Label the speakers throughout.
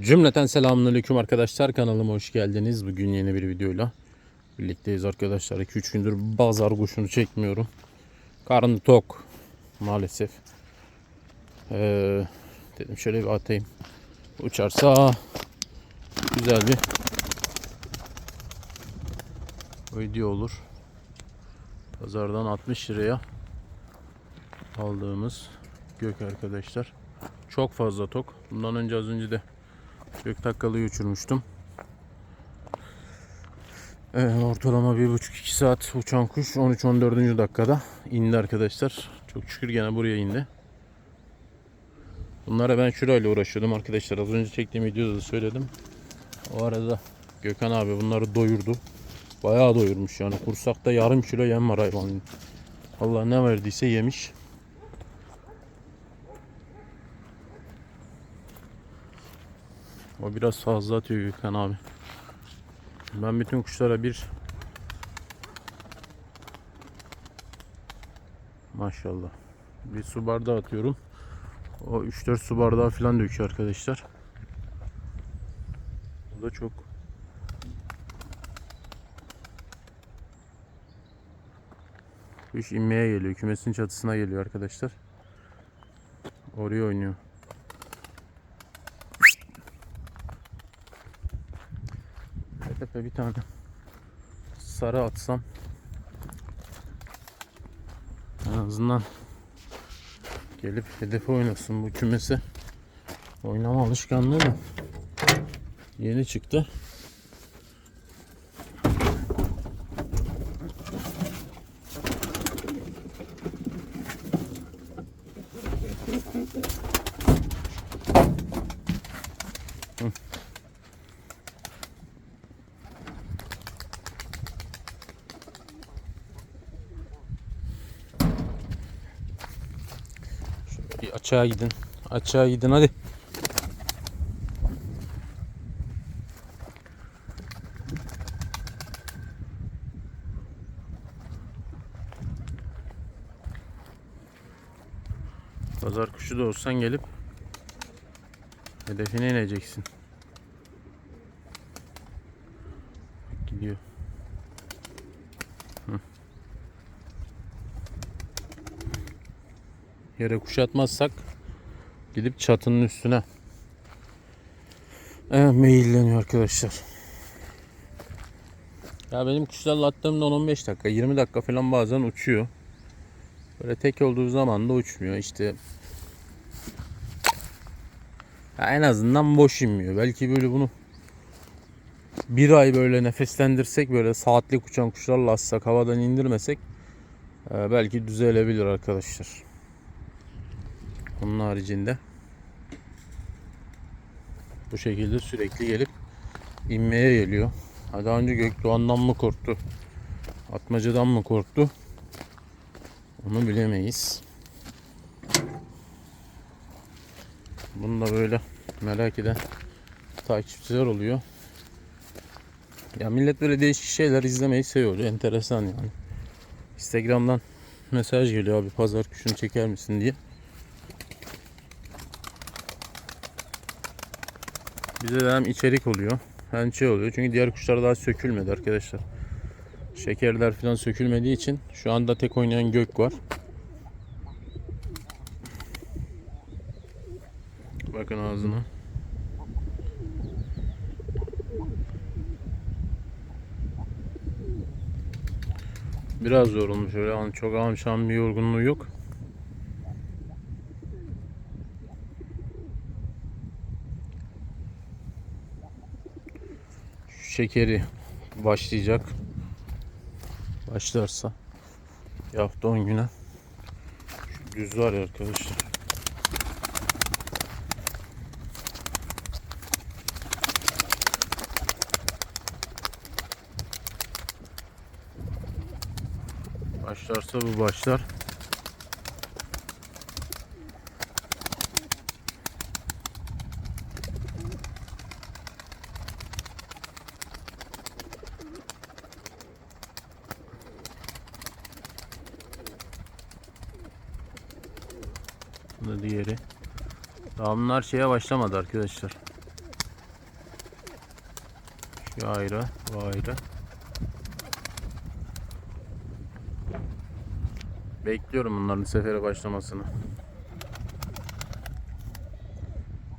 Speaker 1: Cümleten selamünaleyküm arkadaşlar kanalıma hoş geldiniz. Bugün yeni bir videoyla birlikteyiz arkadaşlar. 2-3 gündür bazar kuşunu çekmiyorum. Karnı tok maalesef. Ee, dedim şöyle bir atayım. Uçarsa güzel bir video olur. Pazardan 60 liraya aldığımız gök arkadaşlar. Çok fazla tok. Bundan önce az önce de Gök takkalıyı uçurmuştum. Ee, ortalama 1,5-2 saat uçan kuş 13-14. dakikada indi arkadaşlar. Çok şükür gene buraya indi. Bunlara ben şurayla uğraşıyordum arkadaşlar. Az önce çektiğim videoda da söyledim. O arada Gökhan abi bunları doyurdu. Bayağı doyurmuş yani. Kursakta yarım kilo yem var hayvanın. Allah ne verdiyse yemiş. O biraz fazla atıyor Gökhan abi. Ben bütün kuşlara bir Maşallah. Bir su bardağı atıyorum. O 3-4 su bardağı falan döküyor arkadaşlar. Bu da çok Kuş inmeye geliyor. Kümesin çatısına geliyor arkadaşlar. Oraya oynuyor. Tepe bir tane sarı atsam en azından gelip hedefe oynasın bu kümesi. Oynama alışkanlığı da yeni çıktı. Açığa gidin. Açığa gidin hadi. Pazar kuşu da olsan gelip hedefine ineceksin. Gidiyor. Yere kuşatmazsak gidip çatının üstüne e, meyilleniyor arkadaşlar. Ya benim kuşlarla attığımda 10-15 dakika 20 dakika falan bazen uçuyor. Böyle tek olduğu zaman da uçmuyor işte. Ya en azından boş inmiyor. Belki böyle bunu bir ay böyle nefeslendirsek böyle saatlik uçan kuşlarla atsak havadan indirmesek e, belki düzelebilir arkadaşlar. Onun haricinde bu şekilde sürekli gelip inmeye geliyor. Ha, Daha önce Gökdoğan'dan mı korktu? Atmaca'dan mı korktu? Onu bilemeyiz. Bunu da böyle merak eden takipçiler oluyor. Ya millet böyle değişik şeyler izlemeyi seviyor. Enteresan yani. Instagram'dan mesaj geliyor abi pazar kuşunu çeker misin diye. Bize de hem içerik oluyor hem şey oluyor. Çünkü diğer kuşlar daha sökülmedi arkadaşlar. Şekerler falan sökülmediği için şu anda tek oynayan gök var. Bakın ağzına. Biraz yorulmuş öyle yani çok amşan bir yorgunluğu yok. Şekeri başlayacak. Başlarsa hafta 10 güne şu düz var ya arkadaşlar. Başlarsa bu başlar. Diğeri. Daha bunlar şeye başlamadı arkadaşlar. Şu ayrı, bu ayrı. Bekliyorum bunların sefere başlamasını.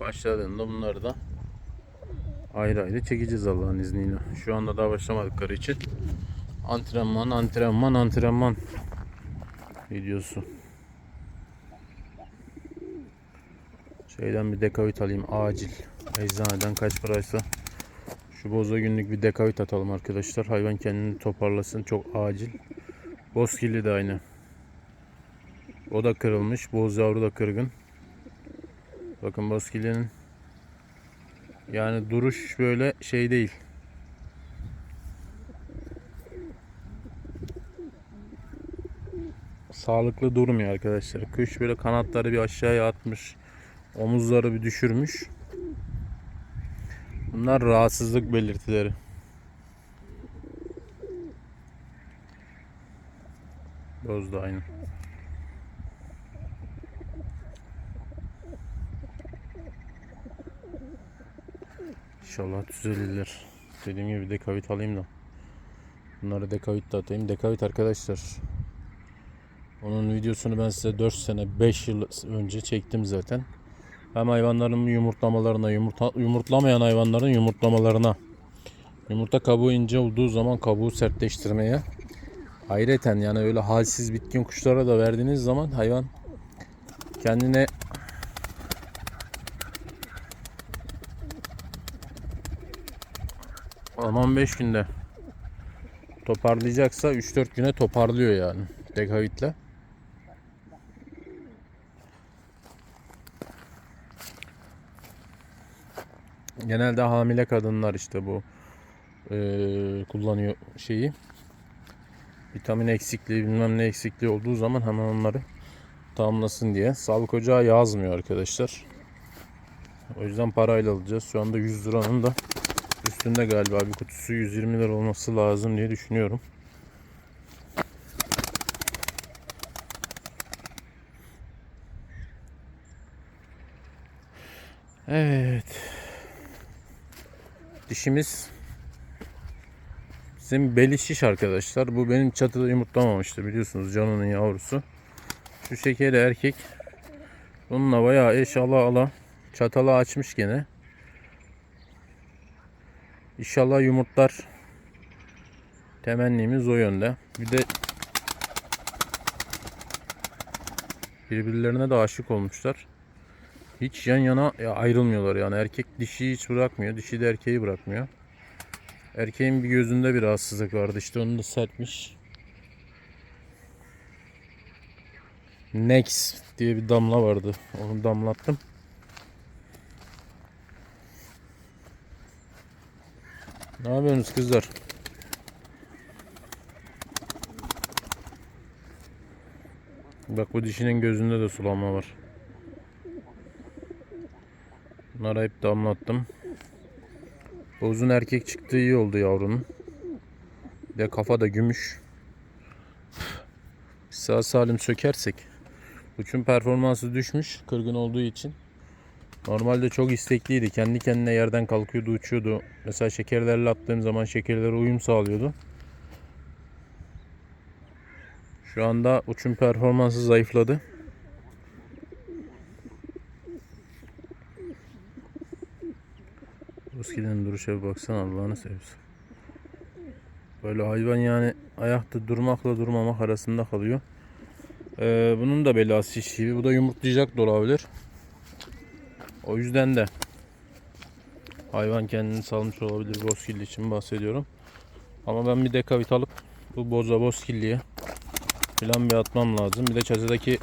Speaker 1: Başladığında bunları da ayrı ayrı çekeceğiz Allah'ın izniyle. Şu anda daha başlamadıkları için antrenman, antrenman, antrenman videosu. Şeyden bir dekavit alayım acil. Eczaneden kaç paraysa. Şu boza günlük bir dekavit atalım arkadaşlar. Hayvan kendini toparlasın. Çok acil. Bozkirli de aynı. O da kırılmış. Boz yavru da kırgın. Bakın Bozkirli'nin yani duruş böyle şey değil. Sağlıklı durmuyor arkadaşlar. Kuş böyle kanatları bir aşağıya atmış. Omuzları bir düşürmüş. Bunlar rahatsızlık belirtileri. Boz da aynı. İnşallah düzelirler. Dediğim gibi dekavit alayım da. Bunları dekavit de atayım. Dekavit arkadaşlar. Onun videosunu ben size 4 sene 5 yıl önce çektim zaten. Hem hayvanların yumurtlamalarına, yumurta, yumurtlamayan hayvanların yumurtlamalarına. Yumurta kabuğu ince olduğu zaman kabuğu sertleştirmeye. Hayreten yani öyle halsiz bitkin kuşlara da verdiğiniz zaman hayvan kendine Aman 5 günde toparlayacaksa 3-4 güne toparlıyor yani dekavitle. Genelde hamile kadınlar işte bu eee, kullanıyor şeyi. Vitamin eksikliği bilmem ne eksikliği olduğu zaman hemen onları tamamlasın diye. Sağlık ocağı yazmıyor arkadaşlar. O yüzden parayla alacağız. Şu anda 100 liranın da üstünde galiba bir kutusu 120 lira olması lazım diye düşünüyorum. Evet. Dişimiz bizim beli şiş arkadaşlar. Bu benim çatıda yumurtlamamıştı biliyorsunuz Canon'un yavrusu. Şu şekeri erkek. Bununla bayağı eş ala ala çatalı açmış gene. İnşallah yumurtlar temennimiz o yönde. Bir de birbirlerine de aşık olmuşlar. Hiç yan yana ya ayrılmıyorlar yani erkek dişiyi hiç bırakmıyor, dişi de erkeği bırakmıyor. Erkeğin bir gözünde bir rahatsızlık vardı işte onu da sertmiş. Nex diye bir damla vardı. Onu damlattım. Ne yapıyorsunuz kızlar? Bak bu dişinin gözünde de sulanma var. Bunları hep damlattım. Bozun erkek çıktığı iyi oldu yavrunun. Bir de kafa da gümüş. Sağ salim sökersek. Uçun performansı düşmüş kırgın olduğu için. Normalde çok istekliydi. Kendi kendine yerden kalkıyordu, uçuyordu. Mesela şekerlerle attığım zaman şekerlere uyum sağlıyordu. Şu anda uçum performansı zayıfladı. Ruski'nin duruşa bir baksana Allah'ını seversen. Böyle hayvan yani ayakta durmakla durmamak arasında kalıyor. Ee, bunun da belası şiş gibi. Bu da yumurtlayacak da olabilir. O yüzden de hayvan kendini salmış olabilir bozkilli için bahsediyorum. Ama ben bir dekavit alıp bu boza bozkilliye filan bir atmam lazım. Bir de çatıdaki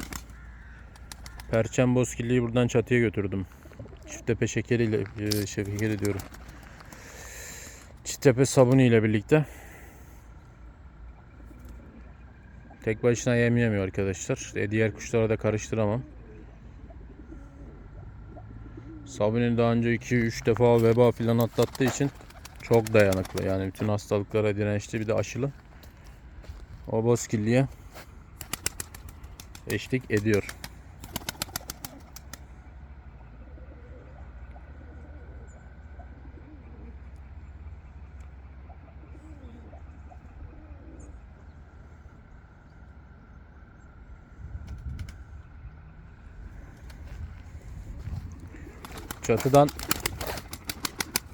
Speaker 1: perçem bozkilliyi buradan çatıya götürdüm. Çifttepe şekeriyle e, şekeri diyorum. Çifttepe sabunu ile birlikte. Tek başına yem yemiyor arkadaşlar. E, diğer kuşlara da karıştıramam. Sabuni daha önce 2-3 defa veba filan atlattığı için çok dayanıklı. Yani bütün hastalıklara dirençli bir de aşılı. O bozkilliye eşlik ediyor. Çatıdan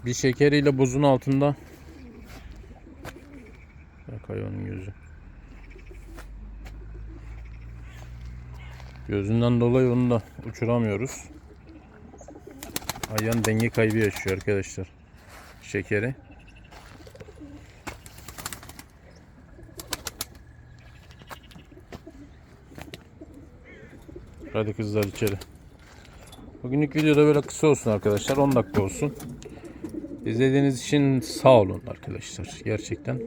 Speaker 1: bir şekeriyle buzun altında. Bak hayvanın gözü. Gözünden dolayı onu da uçuramıyoruz. Hayvan denge kaybı yaşıyor arkadaşlar. Şekeri. Hadi kızlar içeri. Bugünlük video da böyle kısa olsun arkadaşlar. 10 dakika olsun. İzlediğiniz için sağ olun arkadaşlar. Gerçekten.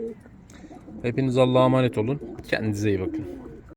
Speaker 1: Hepiniz Allah'a emanet olun. Kendinize iyi bakın.